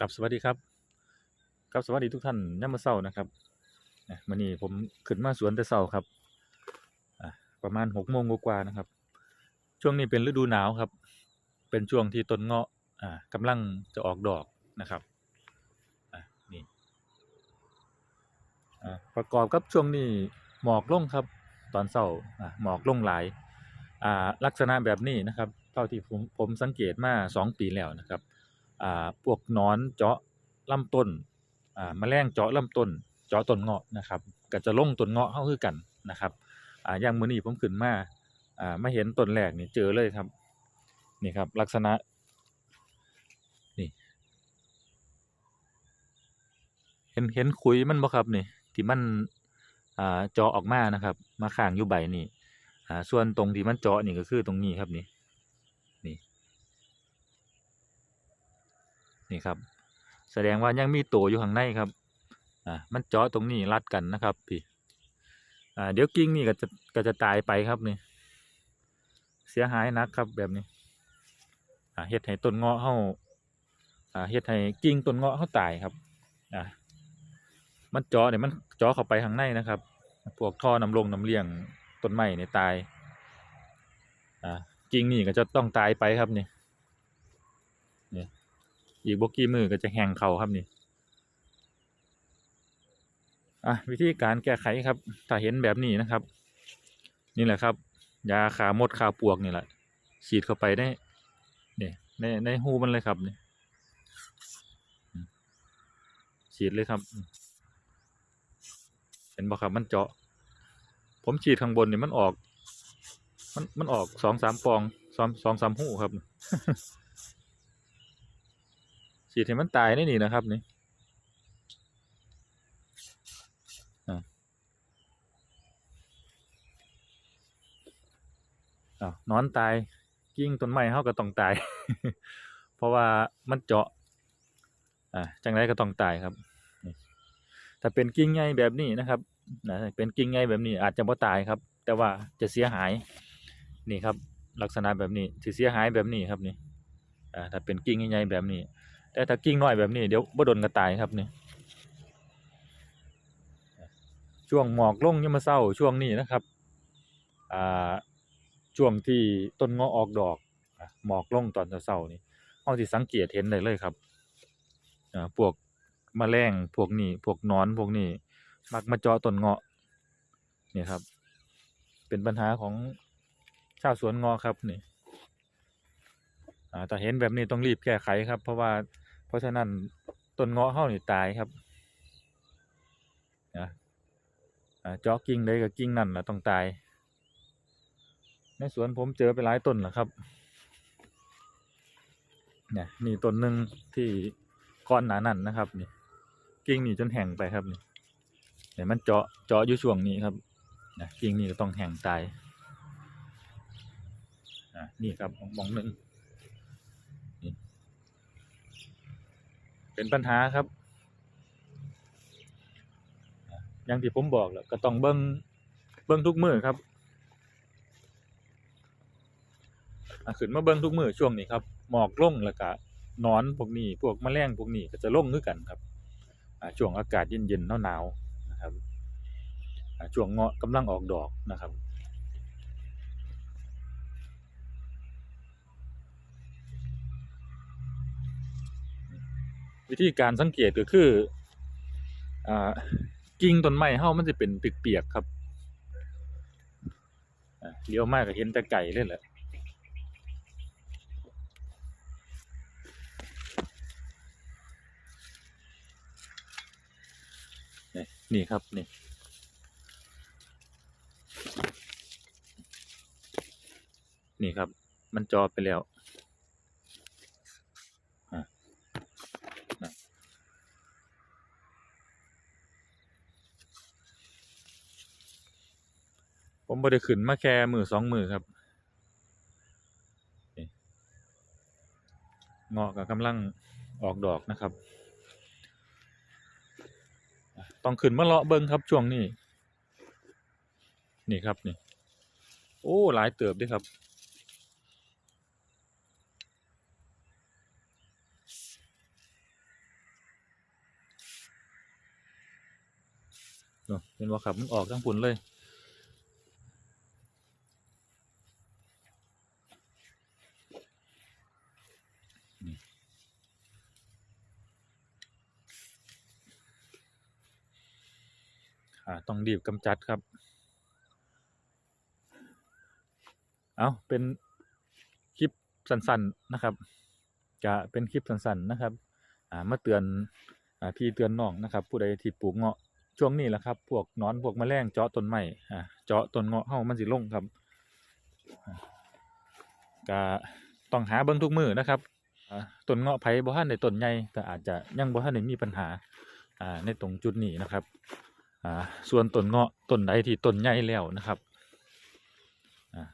ครับสวัสดีครับครับสวัสดีทุกท่านยามมื้อเช้านะครับนะมื้อนี้ผมขึ้นมาสวนแต่เช้าครับประมาณ6โมงกว่าๆนะครับ ช่วงนี้เป็นฤดูหนาวครับ เป็นช่วงที่ต้นเงาะกำลังจะออกดอกนะครับนี่ประกอบกับช่วงนี้หมอกลงครับ ตอนเช้าหมอกลงหลายลักษณะแบบนี้นะครับ เท่าที่ผมผมสังเกตมาสองปีแล้วนะครับ พวกนอนเจาะลำต้นอ่าแมลงเจาะลำต้น เจาะต้นเงาะนะครับก็จะลงต้นเงาะเฮาคือกันนะครับออย่างมือนี้ผมขึ้นมาอ่ามาเห็นต้นแรกนี่เจอเลยครับนี่ครับลักษณะนี่เห็นเห็นขุยมันบ่ครับนี่ที่มันเจาะออกมานะครับ มาข้างอยู่ใบนี่ส่วนตรงที่มันเจาะนี่ก็คือตรงนี้ครับนี่ นี่ครับ แสดงว่ายังมีตัวอยู่ข้างในครับอ่ามันเจาะตรงนี้รัดกันนะครับพี่อ่าเดี๋ยวกิ่งนี่ก็จะก็จะตายไปครับนี่ เสียหายนักครับแบบนี้อ่าเฮ็ดให้ต้นเงาะเฮาอ่าเฮ็ดให้กิ่งต้นเงาะเฮาตายครับอ่ามันเจาะเนี่ยมันเจาะเข้าไปข้างในนะครับ พวกท่อน้ำลงน้ำเลี้ยงต้นไม้เนี่ยตายอ่ากิ่งนี่ก็จะต้องตายไปครับนี่ อีกบกี่มือก็จะแหงเขาครับนี่อะวิธีการแก้ไขครับ ถ้าเห็นแบบนี้นะครับ นี่แหละครับ ยาขามดขาปวกนี่แหละ ฉีดเข้าไปได้เนี่ยในในหูมันเลยครับเนี่อืมฉีดเลยครับ เห็นบ่ครับมันเจาะ ผมฉีดข้างบนนี่มันออก มันมันออกสองสามปองสองสองสามหูครับ ฉีดให้มันตายได้นี่นะครับนี่อ่าอ้าวนอนตายกิ่งต้นไม้เขาก็ต้องตาย เพราะว่ามันเจาะอ่าจังไรก็ต้องตายครับ ถ้าเป็นกิ่งใหญ่แบบนี้นะครับนะเป็นกิ่งใหญ่แบบนี้ อาจจะบ่ตายครับ แต่ว่าจะเสียหายนี่ครับ ลักษณะแบบนี้สิเสียหายแบบนี้ครับนี่อ่าถ้าเป็นกิ่งใหญ่แบบนี้ แต่ถ้ากิ่งน้อยแบบนี้เดี๋ยวบ่โดนก็ตายครับนี่ช่วงหมอกลงยามมื้อเช้าช่วงนี้นะครับอ่าช่วงที่ต้นเงาะออกดอกหมอกลงตอนเช้าๆนี่เราสิสังเกตเห็นได้เลยครับอ่าพวกมแมลงพวกนี้พวกนอนพวกนี้มักมาเจาะต้นเงาะนี่ครับ เป็นปัญหาของชาวสวนเงาะครับนี่อ่าถ้าเห็นแบบนี้ต้องรีบแก้ไขครับ เพราะว่า ราะฉะนั้นต้นเงาะเฮานี่ตายครับนะเจาะกิ่งใดก็กิ่งนั่นล่ะต้องตาย ในสวนผมเจอไปหลายต้นแล้วครับเนี่ยนี่ต้นหนึ่งที่ก้อนหนานั่นนะครับนี่กิ่งนี่จนแห้งไปครับนี่เนี่ยมันเจาะเจาะอยู่ช่วงนี้ครับนะกิ่งนี่ก็ต้องแห้งตายอ่านี่ครับมองหนึ่ง เป็นปัญหาครับ อย่างที่ผมบอกแล้วก็ต้องเบิ้งเบิ้งทุกมือครับขึ้นมาเบิ้งทุกมือช่วงนี้ครับหมอกลงแล้วก็นอนพวกนี้พวกแมลงพวกนี้ก็จะลงคือกันครับช่วงอากาศเย็นๆหนาวๆนะครับช่วงเงาะกำลังออกดอกนะครับ วิธีการสังเกตก็คืออ่ากิ่งต้นไม้เฮามันจะเป็นเปียกๆครับเลี้ยวมากก็เห็นแต่ไก่เลยแหละนี่ครับนี่นี่ครับ มันจอไปแล้ว บ่ได้ขึ้นมาแค่มือสองมือครับเงาะกับกำลังออกดอกนะครับ ต้องขึ้นมาเลาะเบิ้งครับช่วงนี้ นี่ครับนี่ โอ้หลายเติบด้วยครับ เห็นว่าขับมันออกทั้งผุนเลย ต้องรีบกำจัดครับ เอาเป็นคลิปสั้นๆนะครับ จะเป็นคลิปสั้นๆนะครับมาเตือนอพี่เตือนน้องนะครับ ผู้ใดที่ปลูกเงาะช่วงนี้แหละครับ พวกนอนพวกแมลงเจาะต้นไม้อ่เจาะต้นเงาะเฮามันสิลงครับก็ต้องหาเบิ่งทุกมือนะครับต้นเงาะไผบ่ทันได้ต้นใหญ่ก็อาจจะยังบ่ทันได้มีปัญหาในตรงจุดนี้นะครับ อ่าส่วนต้นเงาะต้นใดที่ต้นใหญ่แล้วนะครับอ่า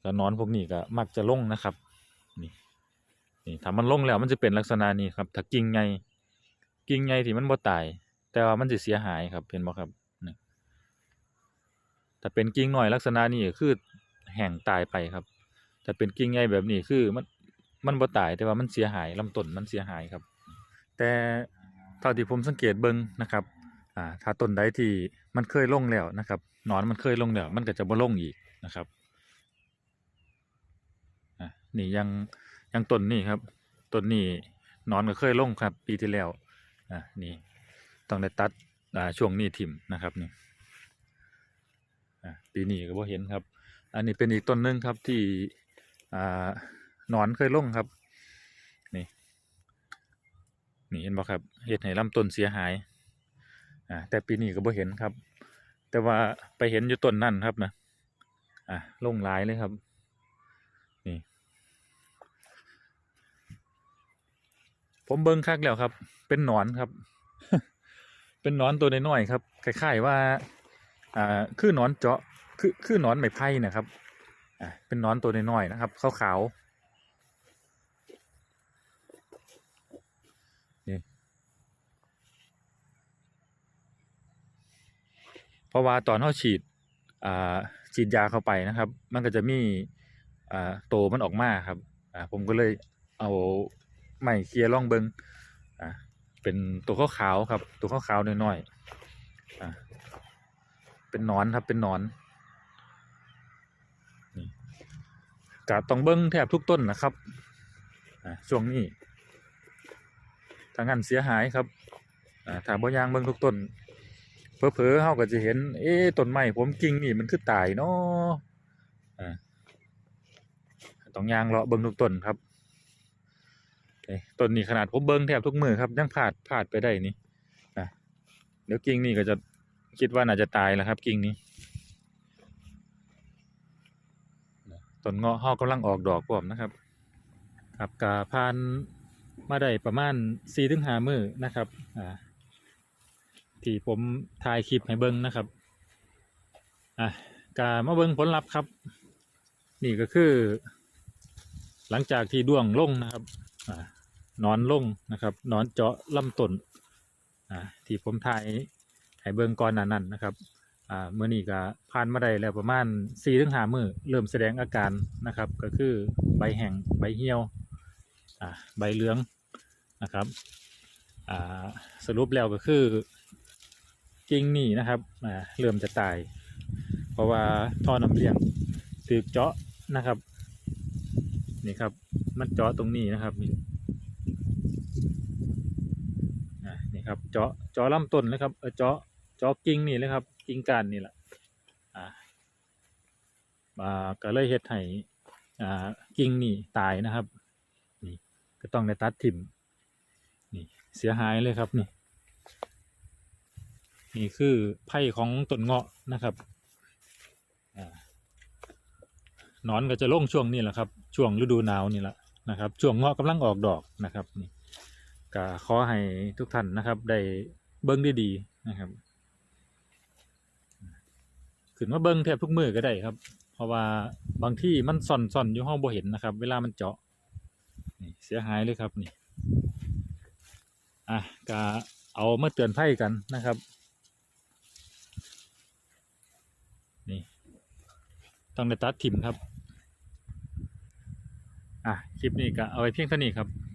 แล้วนอนพวกนี้ก็มักจะลงนะครับนี่นี่ถ้ามันลงแล้วมันจะเป็นลักษณะนี้ครับถ้ากิ่งใหญ่กิ่งใหญ่ที่มันบ่ตาย แต่ว่ามันจะเสียหายครับเห็นบ่ครับนี่ถ้าเป็นกิ่งหน้อยลักษณะนี้คือแห้งตายไปครับถ้าเป็นกิ่งใหญ่แบบนี้คือมันมันบ่ตายแต่ว่ามันเสียหายลำต้นมันเสียหายครับ แต่เท่าที่ผมสังเกตเบิ่งนะครับ อ่าถ้าต้นใดที่มันเคยลงแล้วนะครับหนอนมันเคยลงแล้วมันก็จะบ่ลงอีกนะครับอะนี่ยังยังต้นนี่ครับต้นนี้หนอนก็เคยลงครับ ปีที่แล้วอะนี่ต้องได้ตัดอ่าช่วงนี้ทิมนะครับนี่อะปีนี้ก็บ่เห็นครับ อันนี้เป็นอีกต้นหนึงครับที่อ่าหนอนเคยลงครับนี่นี่เห็นบ่ครับเฮ็ดให้ลำต้นเสียหาย อ่าแต่ปีนี้ก็บ่เห็นครับ แต่ว่าไปเห็นอยู่ต้นนั่นครับนะอ่าลงหลายเลยครับนี่ผมเบิ่งคักแล้วครับ เป็นหนอนครับ เป็นหนอนตัวน้อยๆครับคล้ายๆว่าอ่าคือหนอนเจาะคือคือหนอนไม้ไผ่นะครับอ่าเป็นหนอนตัวน้อยๆนะครับขาวๆ เพราะว่าตอนเขาฉีดฉีดยาเข้าไปนะครับ มันก็จะมีโตมันออกมาครับผมก็เลยเอาไม้เคลียร์ล่องเบิงเป็นตัวขาวๆครับ ตัวขาวๆน้อยๆเป็นนอนครับเป็นนอนกะต้องเบิ้งแทบทุกต้นนะครับช่วงนี้ทางนั้นเสียหายครับอ่าถ้าบ่ยางเบิ้งทุกต้น เผลอๆเฮาก็จะเห็น เอ๊ต้นไม้ผมกิ่งนี่มันคือตายเนาะอ่าต้องยางเลาะเบิ่งทุกต้นครับต้นนี้ขนาดผมเบิ่งแทบทุกมือครับยังพลาดพลาดไปได้นี่อะเดี๋ยวกิ่งนี่ก็จะคิดว่าน่าจะตายแล้วครับ กิ่งนี้ต้นเงาะเฮากำลังออกดอกพร้อมนะครับ ครับกาพานมาได้ประมาณ4-5มื้อนะครับอ่า ที่ผมถ่ายคลิปให้เบิ้งนะครับ อะกามาเบิ้งผลลัพธ์ครับ นี่ก็คือ หลังจากที่ด้วงลงนะครับ อ่านอนลงนะครับ นอนเจาะลำต้น อ่าที่ผมถ่ายให้เบิ้งก่อนนานั้นนะครับ อ่าเมื่อนี้ก็ผ่านมาได้แล้วประมาณ4ีถึงหามือเริ่มแสดงอาการนะครับ ก็คือใบแห้งใบเหี่ยว อ่าใบเหลืองนะครับ อ่าสรุปแล้วก็คือ กิ่งนี่นะครับอ่าเริ่มจะตาย เพราะว่าท่อน้ำเลี้ยงถูกเจาะนะครับนี่ครับ มันเจาะตรงนี้นะครับนี่นี่ครับเจาะเจาะลำต้นเลยครับเออเจาะเจาะกิ่งนี่เลยครับ กิ่งกานนี่แหละอ่าก็เลยเฮ็ดให้กิ่งนี่ตายนะครับ นี่ก็ต้องได้ตัดถิ่มนี่เสียหายเลยครับนี่ นี่คือไผ่ของต้นเงาะนะครับอ่าหนอนก็จะลงช่วงนี้แหละครับ ช่วงฤดูหนาวนี่แหละนะครับ ช่วงเงาะกำลังออกดอกนะครับนี่ก็ขอให้ทุกท่านนะครับ ได้เบิ้งได้ดีนะครับขึ้นมาเบิ้งแทบทุกมือก็ได้ครับ เพราะว่าบางที่มันซ่อนซ่อนอยู่ห้องบ่เห็นนะครับ เวลามันเจาะนี่เสียหายเลยครับนี่อะก็เอามาเตือนภัยกันนะครับ ต้องได้ตัดถิ่มครับ อะคลิปนี้ก็เอาไว้เพียงเท่านี้ครับ